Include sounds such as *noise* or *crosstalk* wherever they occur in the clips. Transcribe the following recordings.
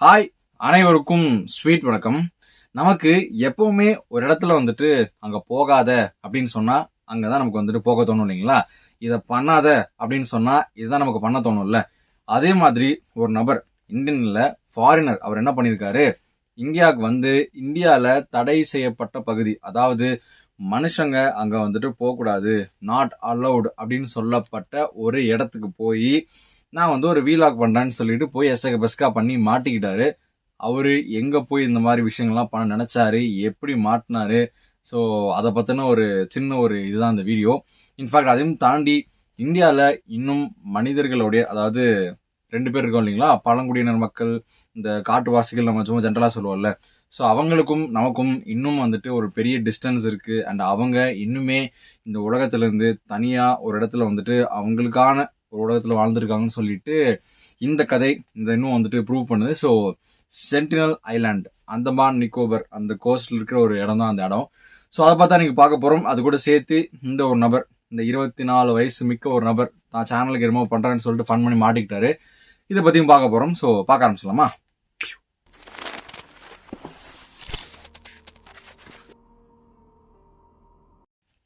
Hi அனைவருக்கும் sweet வணக்கம். நமக்கு எப்பவுமே ஒரு இடத்துல வந்துட்டு அங்க போகாத அப்படின்னு சொன்னா அங்கதான் நமக்கு வந்துட்டு போக தோணும் இல்லைங்களா? இதை பண்ணாத அப்படின்னு சொன்னா இதுதான் நமக்கு பண்ண தோணும்ல. அதே மாதிரி ஒரு நபர் இந்தியன்ல ஃபாரினர் அவர் என்ன பண்ணியிருக்காரு? இந்தியாவுக்கு வந்து இந்தியாவில் தடை செய்யப்பட்ட பகுதி அதாவது மனுஷங்க அங்கே வந்துட்டு போகக்கூடாது நாட் அலௌடு அப்படின்னு சொல்லப்பட்ட ஒரு இடத்துக்கு போய் நான் வந்து ஒரு வீலாக் பண்ணுறேன்னு சொல்லிட்டு போய் எசக பெஸ்கா பண்ணி மாட்டிக்கிட்டாரு. அவர் எங்கே போய் இந்த மாதிரி விஷயங்கள்லாம் பண்ண நினச்சாரு எப்படி மாட்டினாரு. ஸோ அதை பற்றின ஒரு சின்ன ஒரு இதுதான் இந்த வீடியோ இன்ஃபேக்ட் அதையும் தாண்டி இந்தியாவில் இன்னும் மனிதர்களுடைய அதாவது ரெண்டு பேர் இருக்கோம் இல்லைங்களா? பழங்குடியினர் மக்கள் இந்த காட்டுவாசிகள் நம்ம சும்மா ஜென்ரலாக சொல்லுவோம்ல. ஸோ அவங்களுக்கும் நமக்கும் இன்னும் வந்துட்டு ஒரு பெரிய டிஸ்டன்ஸ் இருக்குது அண்ட் அவங்க இன்னுமே இந்த உலகத்துலேருந்து தனியாக ஒரு இடத்துல வந்துட்டு அவங்களுக்கான ஒரு உலகத்தில் வாழ்ந்துருக்காங்கன்னு சொல்லிட்டு இந்த கதை இந்த இன்னும் வந்துட்டு ப்ரூவ் பண்ணுது. So sentinel island Andaman Nicobar அந்த கோஸ்டில் இருக்கிற ஒரு இடம் தான் அந்த இடம். ஸோ அதை பார்த்தா நீங்கள் பார்க்க போகிறோம் அது கூட சேர்த்து இந்த ஒரு நபர் இந்த இருபத்தி நாலு வயசு மிக்க ஒரு நபர் நான் சேனலுக்கு என்னமோ பண்ணுறேன்னு சொல்லிட்டு ஃபன் பண்ணி மாட்டிக்கிட்டாரு. இதை பற்றியும் பார்க்க போகிறோம் ஸோ பார்க்க ஆரம்பிச்சலாமா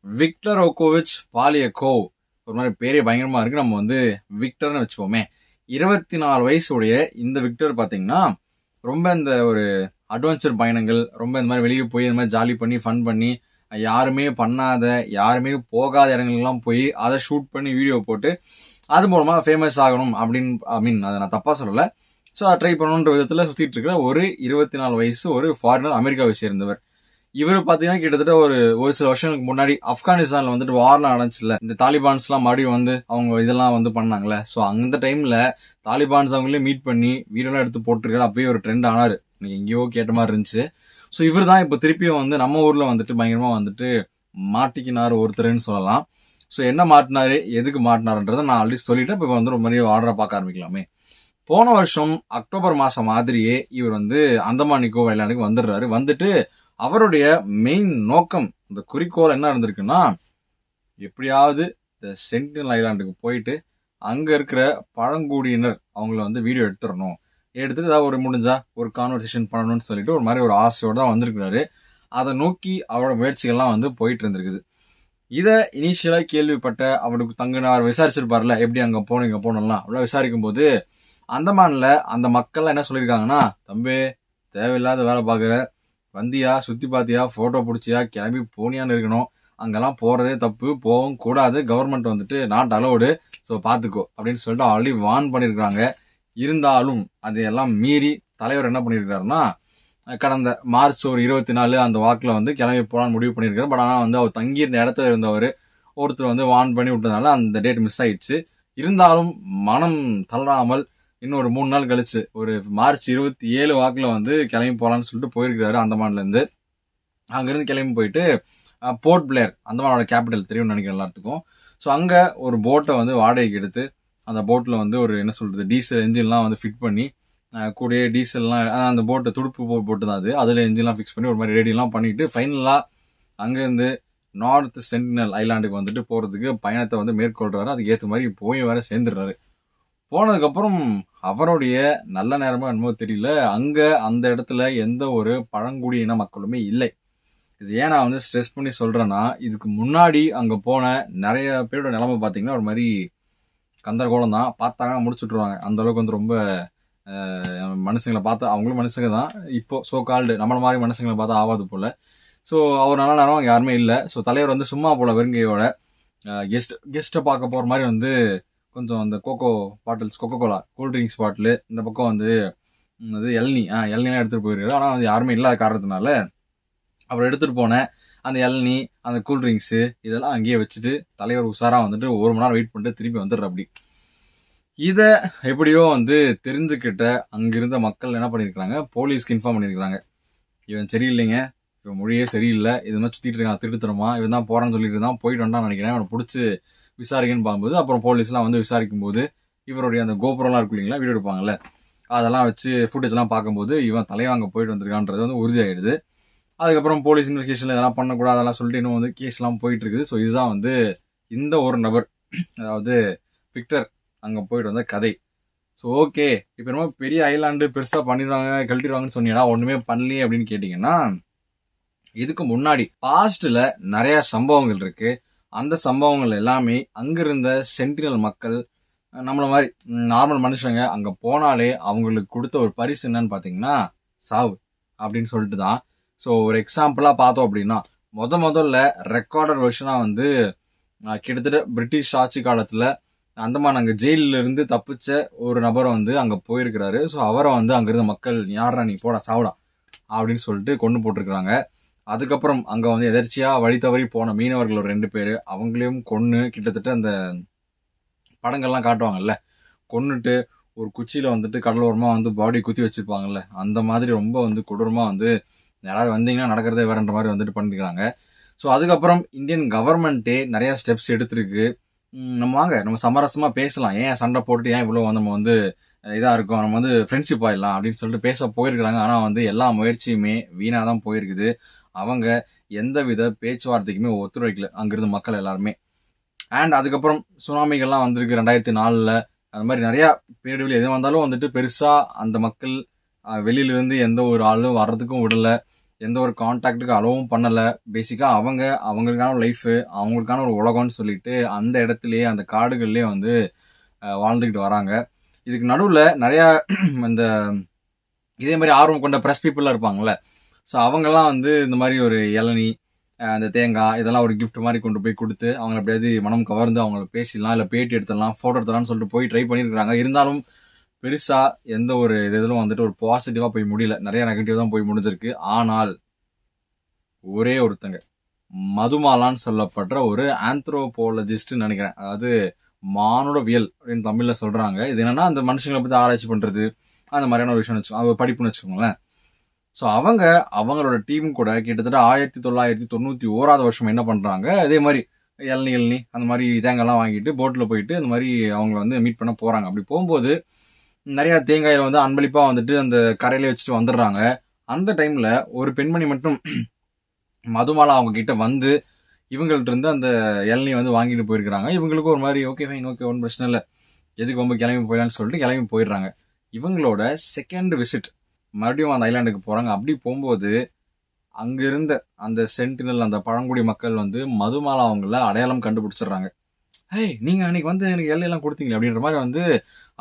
விக்டர் ஓகோவிச் பாலியகோவ் ஒரு மாதிரி பேரே பயங்கரமாக இருக்குது நம்ம வந்து விக்டர்னு வச்சுப்போமே இருபத்தி நாலு வயசுடைய இந்த விக்டர் பார்த்தீங்கன்னா ரொம்ப இந்த ஒரு அட்வென்ச்சர் பயணங்கள் ரொம்ப இந்த மாதிரி வெளியே போய் இந்த மாதிரி ஜாலி பண்ணி ஃபன் பண்ணி யாருமே பண்ணாத யாருமே போகாத இடங்களுக்கெல்லாம் போய் அதை ஷூட் பண்ணி வீடியோ போட்டு அது மூலமாக ஃபேமஸ் ஆகணும் அப்படின்னு ஐ மீன் அதை நான் தப்பாக சொல்லலை. ஸோ அதை ட்ரை பண்ணணுன்ற விதத்தில் சுற்றிட்டு இருக்கிற ஒரு இருபத்தி நாலு வயசு ஒரு ஃபாரினர் அமெரிக்காவை சேர்ந்தவர். இவர் பாத்தீங்கன்னா கிட்டத்தட்ட ஒரு ஒரு சில வருஷங்களுக்கு முன்னாடி ஆப்கானிஸ்தான்ல வந்துட்டு வார்லாம் நடந்துச்சுல இந்த தாலிபான்ஸ் எல்லாம் மறுபடியும் வந்து அவங்க இதெல்லாம் வந்து பண்ணாங்களே ஸோ அந்த டைம்ல தாலிபான்ஸ் அவங்களே மீட் பண்ணி வீடியோலாம் எடுத்து போட்டிருக்காரு. அப்பயே ஒரு ட்ரெண்ட் ஆனாரு. எனக்கு எங்கேயோ கேட்ட மாதிரி இருந்துச்சு. ஸோ இவர் தான் இப்போ திருப்பியும் வந்து நம்ம ஊர்ல வந்துட்டு பயங்கரமா வந்துட்டு மாட்டிக்கினார் ஒருத்தருன்னு சொல்லலாம். ஸோ என்ன மாட்டினாரு எதுக்கு மாட்டினாருன்றதை நான் ஆல்ரெடி சொல்லிட்டு இப்போ வந்து ஒரு மாதிரி ஆர்டரை பார்க்க ஆரம்பிக்கலாமே. போன வருஷம் அக்டோபர் மாதம் மாதிரியே இவர் வந்து அந்தமான் நிக்கோபார் ஐலாண்டுக்கு வந்துடுறாரு. வந்துட்டு அவருடைய மெயின் நோக்கம் இந்த குறிக்கோள் என்ன இருந்திருக்குன்னா எப்படியாவது இந்த சென்டினல் ஐலாண்டுக்கு போயிட்டு அங்கே இருக்கிற பழங்குடியினர் அவங்கள வந்து வீடியோ எடுத்துடணும். எடுத்துட்டு ஏதாவது ஒரு முடிஞ்சா ஒரு கான்வர்சேஷன் பண்ணணும்னு சொல்லிட்டு ஒரு மாதிரி ஒரு ஆசையோடு தான் வந்திருக்கிறாரு. அதை நோக்கி அவரோட முயற்சிகள்லாம் வந்து போயிட்டு இருந்திருக்குது. இதை இனிஷியலாக கேள்விப்பட்ட அவருக்கு தங்கினார் விசாரிச்சிருப்பார்ல எப்படி அங்கே போகணும் இங்கே போகணும்லாம். அவ்வளோ விசாரிக்கும் போது அந்தமானில் அந்த மக்கள்லாம் என்ன சொல்லியிருக்காங்கன்னா தம்பி தேவையில்லாத வேலை பார்க்குற வந்தியா சுற்றி பார்த்தியா ஃபோட்டோ பிடிச்சியா கிளம்பி போனியான்னு இருக்கணும். அங்கெல்லாம் போகிறதே தப்பு போகவும் கூடாது. கவர்மெண்ட் வந்துட்டு நாட் அலோடு ஸோ பார்த்துக்கோ அப்படின்னு சொல்லிட்டு ஆல்ரெடி வார்ன் பண்ணியிருக்கிறாங்க இருந்தாலும் அதையெல்லாம் மீறி தலைவர் என்ன பண்ணியிருக்காருன்னா கடந்த மார்ச் ஒரு இருபத்தி நாலு அந்த வாக்கில் வந்து கிளம்பி போகலான்னு முடிவு பண்ணியிருக்காரு பட் ஆனால் வந்து அவர் தங்கியிருந்த இடத்துல இருந்தவர் ஒருத்தர் வந்து வார்ன் பண்ணி விட்டதுனால அந்த டேட் மிஸ் ஆயிடுச்சு. இருந்தாலும் மனம் தளராமல் இன்னும் ஒரு மூணு நாள் கழிச்சு ஒரு மார்ச் இருபத்தி ஏழு வாக்கில் வந்து கிளம்பி போகலான்னு சொல்லிட்டு போயிருக்கிறாரு அந்தமான்லேருந்து. அங்கேருந்து கிளம்பி போயிட்டு போர்ட் பிளேயர் அந்தமானோட கேபிட்டல் தெரியும்னு நினைக்கிறேன் எல்லாத்துக்கும். ஸோ அங்கே ஒரு போட்டை வந்து வாடகைக்கு எடுத்து அந்த போட்டில் வந்து ஒரு என்ன சொல்கிறது டீசல் என்ஜின்லாம் வந்து ஃபிட் பண்ணி கூடயே டீசல்லாம் அந்த போட்டை துடுப்பு போ- போட்டு தான் அது. அதில் என்ஜின்லாம் ஃபிக்ஸ் பண்ணி ஒரு மாதிரி ரெடிலாம் பண்ணிவிட்டு ஃபைனலாக அங்கேருந்து நார்த் சென்டினல் ஐலாண்டுக்கு வந்துட்டு போகிறதுக்கு பயணத்தை வந்து மேற்கொள்கிறாரு அதுக்கு ஏற்ற மாதிரி போய் வேற சேர்ந்துடுறாரு. போனதுக்கப்புறம் அவருடைய நல்ல நேரமோ என்னமோ தெரியல. அங்கே அந்த இடத்துல எந்த ஒரு பழங்குடியின மக்களுமே இல்லை. இது ஏன் நான் வந்து ஸ்ட்ரெஸ் பண்ணி சொல்கிறேன்னா இதுக்கு முன்னாடி அங்கே போன நிறைய பேரோட நிலைமை பார்த்தீங்கன்னா ஒரு மாதிரி கந்தரகோலம் தான். பார்த்தாங்கன்னா முடிச்சு விட்ருவாங்க அந்த அளவுக்கு வந்து ரொம்ப மனுஷங்களை பார்த்தா அவங்களும் மனுஷங்க தான். இப்போ ஸோ கால்டு நம்மளை மாதிரி மனுஷங்களை பார்த்தா ஆகாது போல். ஸோ அவர் நல்ல நேரம் யாருமே இல்லை. ஸோ தலைவர் வந்து சும்மா போல வெறுங்கையோட கெஸ்ட் கெஸ்ட்டை பார்க்க போகிற மாதிரி வந்து கொஞ்சம் அந்த coco bottles coca cola cool drinks bottle இந்த பக்கம் வந்து அது இளநீ ஆ இளநீலாம் எடுத்துகிட்டு போயிருக்காரு. ஆனால் வந்து யாருமே இல்லாத காரணத்தினால அப்புறம் எடுத்துகிட்டு போனேன் அந்த இளநீ அந்த கூல் ட்ரிங்க்ஸு இதெல்லாம் அங்கேயே வச்சுட்டு தலைவர் உஷாராக வந்துட்டு ஒரு மணி நேரம் வெயிட் பண்ணிட்டு திருப்பி வந்துடுற அப்படி. இதை எப்படியோ வந்து தெரிஞ்சுக்கிட்ட அங்கிருந்த மக்கள் என்ன பண்ணியிருக்கிறாங்க? போலீஸ்க்கு இன்ஃபார்ம் பண்ணியிருக்கிறாங்க. இவன் சரியில்லைங்க. இவன் மொழியே சரியில்லை. இது மாதிரி சுற்றிட்டு இருக்கான் திருட்டுத்தனமா இவன் தான் போகிறான்னு சொல்லிட்டு இருந்தான். போயிட்டு வந்தான்னு நினைக்கிறேன். அவனை பிடிச்சி விசாரிக்கன்னு பார்க்கும்போது அப்புறம் போலீஸ்லாம் வந்து விசாரிக்கும் போது இவருடைய அந்த கோபுரம்லாம் இருக்கு இல்லைங்களா வீடியோ எடுப்பாங்கல்ல அதெல்லாம் வச்சு ஃபுட்டேஜ்லாம் பார்க்கும்போது இவன் தலைவாங்க போயிட்டு வந்திருக்கான்றது வந்து உறுதியாயிடுது. அதுக்கப்புறம் போலீஸ் இன்வெஸ்டிகேஷன் இதெல்லாம் பண்ணக்கூடாது அதெல்லாம் சொல்லிட்டு இன்னும் வந்து கேஸ்லாம் போயிட்டு இருக்குது ஸோ இதுதான் வந்து இந்த ஒரு நபர் அதாவது விக்டர் அங்கே போயிட்டு வந்த கதை. ஸோ ஓகே இப்போ ரொம்ப பெரிய ஐலாண்டு பெருசாக பண்ணிடுவாங்க கழட்டிடுவாங்கன்னு சொன்னீங்கன்னா ஒன்றுமே பண்ணலையே அப்படின்னு கேட்டிங்கன்னா இதுக்கு முன்னாடி பாஸ்ட்டில் நிறையா சம்பவங்கள் இருக்குது அந்த சம்பவங்கள் எல்லாமே அங்கிருந்த சென்டினல் மக்கள் நம்மள மாதிரி நார்மல் மனுஷங்க அங்கே போனாலே அவங்களுக்கு கொடுத்த ஒரு பரிசு என்னன்னு பார்த்தீங்கன்னா சாவு அப்படின்னு சொல்லிட்டு தான். ஸோ ஒரு எக்ஸாம்பிளாக பார்த்தோம் அப்படின்னா முத முதல்ல ரெக்கார்டர் வெர்ஷனாக வந்து கிட்டத்தட்ட பிரிட்டிஷ் ஆட்சி காலத்தில் அந்தமான் அங்கே ஜெயிலில் இருந்து தப்பிச்ச ஒரு நபரை வந்து அங்கே போயிருக்கிறாரு. ஸோ அவரை வந்து அங்கிருந்த மக்கள் யாரா நீ போடா சாவுடா அப்படின்னு சொல்லிட்டு கொண்டு போட்டிருக்கிறாங்க. அதுக்கப்புறம் அங்கே வந்து எதர்ச்சியாக வழி தவறி போன மீனவர்கள் ஒரு ரெண்டு பேர் அவங்களையும் கொன்று கிட்டத்தட்ட அந்த படங்கள்லாம் காட்டுவாங்கல்ல கொன்னுட்டு ஒரு குச்சியில் வந்துட்டு கடலோரமாக வந்து பாடி குத்தி வச்சுருப்பாங்கல்ல அந்த மாதிரி ரொம்ப வந்து கொடூரமாக வந்து யாராவது வந்தீங்கன்னா நடக்கிறதே வேறன்ற மாதிரி வந்துட்டு பண்ணிக்கிறாங்க ஸோ அதுக்கப்புறம் இந்தியன் கவர்மெண்ட்டே நிறையா ஸ்டெப்ஸ் எடுத்திருக்கு. நம்ம வாங்க நம்ம சமரசமாக பேசலாம். ஏன் சண்டை போட்டு ஏன் இவ்வளோ வந்து நம்ம வந்து இதாக இருக்கும்? நம்ம வந்து ஃப்ரெண்ட்ஷிப் ஆயிடலாம் அப்படின்னு சொல்லிட்டு பேச போயிருக்கிறாங்க. ஆனால் வந்து எல்லா முயற்சியுமே வீணாக தான் போயிருக்குது. அவங்க எந்தவித பேச்சுவார்த்தைக்குமே ஒத்துழைக்கல. அங்கிருந்து மக்கள் எல்லாருமே. அண்ட் அதுக்கப்புறம் சுனாமிகள்லாம் வந்திருக்கு ரெண்டாயிரத்தி நாலில். அது மாதிரி நிறையா பேரிடர்கள் எது வந்தாலும் வந்துட்டு பெருசாக அந்த மக்கள் வெளியிலிருந்து எந்த ஒரு ஆளும் வர்றதுக்கும் விடல. எந்த ஒரு கான்டாக்டுக்கு அலோவும் பண்ணலை. பேசிக்காக அவங்க அவங்களுக்கான ஒரு லைஃபு அவங்களுக்கான ஒரு உலகம்னு சொல்லிட்டு அந்த இடத்துலையே அந்த காடுகள்லேயே வந்து வாழ்ந்துக்கிட்டு வராங்க. இதுக்கு நடுவில் நிறையா இந்த இதே மாதிரி ஆர்வம் கொண்ட ப்ரெஸ் பீப்புளாக இருப்பாங்கல்ல. ஸோ அவங்கெல்லாம் வந்து இந்த மாதிரி ஒரு இளநீ அந்த தேங்காய் இதெல்லாம் ஒரு கிஃப்ட் மாதிரி கொண்டு போய் கொடுத்து அவங்கள எப்படியாவது மனம் கவர்ந்து அவங்கள பேசிடலாம் இல்லை பேட்டி எடுத்துடலாம் ஃபோட்டோ எடுத்துடலாம்னு சொல்லிட்டு போய் ட்ரை பண்ணியிருக்காங்க இருந்தாலும் பெருசாக எந்த ஒரு இது இதிலும் வந்துட்டு ஒரு பாசிட்டிவாக போய் முடியல. நிறைய நெகட்டிவ் தான் போய் முடிஞ்சிருக்கு. ஆனால் ஒரே ஒருத்தங்க மதுமாலான்னு சொல்லப்படுற ஒரு ஆந்த்ரோபோலஜிஸ்ட்னு நினைக்கிறேன். அதாவது மானுடவியல் அப்படின்னு தமிழில் சொல்கிறாங்க இது என்னென்னா அந்த மனுஷங்களை பற்றி ஆராய்ச்சி பண்ணுறது அந்த மாதிரியான ஒரு விஷயம் வச்சுக்கோங்க படிப்புன்னு வச்சுக்கோங்களேன். ஸோ அவங்க அவங்களோட டீம் கூட கிட்டத்தட்ட ஆயிரத்தி தொள்ளாயிரத்தி தொண்ணூற்றி ஓராவது வருஷம் என்ன பண்ணுறாங்க அதே மாதிரி இளநி இளநி அந்த மாதிரி தேங்காய்லாம் வாங்கிட்டு போட்டில் போயிட்டு அந்த மாதிரி அவங்கள வந்து மீட் பண்ண போகிறாங்க அப்படி போகும்போது நிறையா தேங்காயில் வந்து அன்பளிப்பாக வந்துட்டு அந்த கரையில் வச்சுட்டு வந்துடுறாங்க. அந்த டைமில் ஒரு பெண்மணி மட்டும் *clears throat* மதுமாலா அவங்க கிட்ட வந்து இவங்கள்ட்ட இருந்து அந்த இளநீ வந்து வாங்கிட்டு போயிருக்கிறாங்க. இவங்களுக்கும் ஒரு மாதிரி ஓகே ஃபைன் ஓகே ஒன்றும் பிரச்சனை இல்லை. எதுக்கு ரொம்ப கிளம்பி போயிடலான்னு சொல்லிட்டு கிளம்பி போயிடுறாங்க. இவங்களோட செகண்ட் விசிட் மறுபடியும் அந்த ஐலாண்டுக்கு போகிறாங்க அப்படி போகும்போது அங்கே இருந்த அந்த சென்டினல் அந்த பழங்குடி மக்கள் வந்து மதுமாலா அவங்கள அடையாளம் கண்டுபிடிச்சிடுறாங்க. ஹேய் நீங்கள் அன்னைக்கு வந்து எனக்கு எல்லையெல்லாம் கொடுத்தீங்க அப்படின்ற மாதிரி வந்து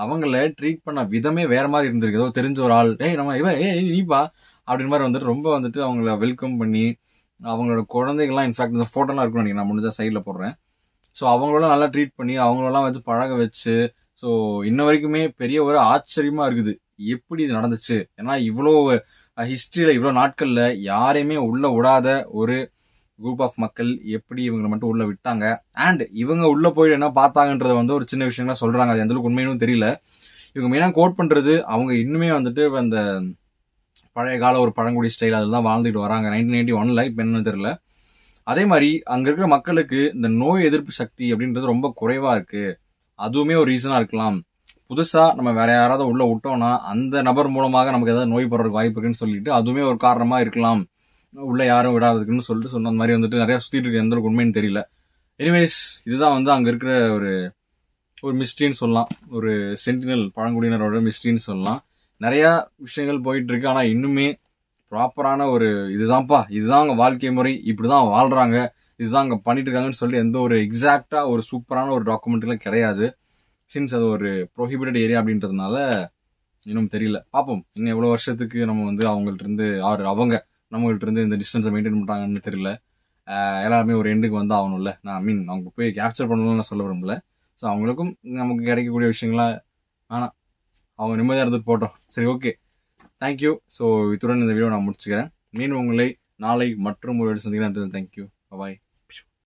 அவங்கள ட்ரீட் பண்ண விதமே வேற மாதிரி இருந்திருக்கு. ஏதோ தெரிஞ்ச ஒரு ஆள் ஏய் நம்ம இவ ஏய் நீப்பா அப்படின்ற மாதிரி வந்துட்டு ரொம்ப வந்துட்டு அவங்கள வெல்கம் பண்ணி அவங்களோட குழந்தைகள்லாம் இன்ஃபேக்ட் இந்த ஃபோட்டோலாம் இருக்கணும் நான் முடிஞ்சா சைடில் போடுறேன். ஸோ அவங்களெல்லாம் நல்லா ட்ரீட் பண்ணி அவங்களெல்லாம் வச்சு பழக வச்சு ஸோ இன்ன வரைக்குமே பெரிய ஒரு ஆச்சரியமாக இருக்குது. எப்படி இது நடந்துச்சு? ஏன்னா இவ்வளோ ஹிஸ்ட்ரியில் இவ்வளோ நாட்களில் யாரையுமே உள்ளே விடாத ஒரு குரூப் ஆஃப் மக்கள் எப்படி இவங்களை மட்டும் உள்ளே விட்டாங்க? அண்ட் இவங்க உள்ளே போய் என்ன பார்த்தாங்கன்றத வந்து ஒரு சின்ன விஷயங்களாக சொல்கிறாங்க அது எந்தளவுக்கு உண்மையினும் தெரியல. இவங்க மெயினாக கோட் பண்ணுறது அவங்க இன்னுமே வந்துட்டு அந்த பழைய கால ஒரு பழங்குடி ஸ்டைல் அதெல்லாம் வாழ்ந்துட்டு வராங்க. நைன்டீன் நைன்டி ஒனில் இப்போ என்னன்னு தெரியல. அதே மாதிரி அங்கே இருக்கிற மக்களுக்கு இந்த நோய் எதிர்ப்பு சக்தி அப்படின்றது ரொம்ப குறைவாக இருக்குது அதுவுமே ஒரு ரீசனாக இருக்கலாம். புதுசாக நம்ம வேற யாராவது உள்ளே விட்டோம்னா அந்த நபர் மூலமாக நமக்கு ஏதாவது நோய் படுறதுக்கு வாய்ப்பு இருக்குன்னு சொல்லிட்டு அதுவுமே ஒரு காரணமாக இருக்கலாம். உள்ளே யாரும் விடாததுக்குன்னு சொல்லிட்டு சொன்ன மாதிரி வந்துட்டு நிறையா சுற்றிட்டு இருக்க எந்த அளவுக்கு உண்மைன்னு தெரியல. எனிவேஸ் இதுதான் வந்து அங்கே இருக்கிற ஒரு ஒரு மிஸ்ட்ரின்னு சொல்லலாம். ஒரு சென்டினல் பழங்குடியினரோட மிஸ்ட்ரின்னு சொல்லலாம். நிறையா விஷயங்கள் போயிட்டு இருக்கு. இன்னுமே ப்ராப்பரான ஒரு இதுதான்ப்பா. இதுதான் அங்கே வாழ்க்கை முறை. இப்படிதான் வாழ்கிறாங்க இதுதான் அங்கே பண்ணிட்டு இருக்காங்கன்னு சொல்லி எந்த ஒரு எக்ஸாக்டாக ஒரு சூப்பரான ஒரு டாக்குமெண்ட்லாம் கிடையாது. சின்ஸ் அது ஒரு ப்ரொஹிபிட்டட் ஏரியா அப்படின்றதுனால இன்னும் தெரியல. பார்ப்போம். இன்னும் எவ்வளோ வருஷத்துக்கு நம்ம வந்து அவங்கள்ட்ட இருந்து ஆறு அவங்க நம்மகிட்ட இருந்து இந்த டிஸ்டன்ஸை மெயின்டைன் பண்ணுறாங்கன்னு தெரியல. எல்லாருமே ஒரு எண்டுக்கு வந்து ஆகணும்ல. நான் மீன் அவங்க போய் கேப்சர் பண்ணணும்னு நான் சொல்ல விரும்பல. ஸோ அவங்களுக்கும் நமக்கு கிடைக்கக்கூடிய விஷயங்களா ஆனால் அவங்க நிம்மதியாக இருந்து போட்டோம் சரி ஓகே தேங்க்யூ ஸோ இத்துடன் இந்த வீடியோ நான் முடிச்சுக்கிறேன். மீண்டும் உங்களை நாளை மற்றும் ஒரு சந்திக்கிறேன். Thank you bye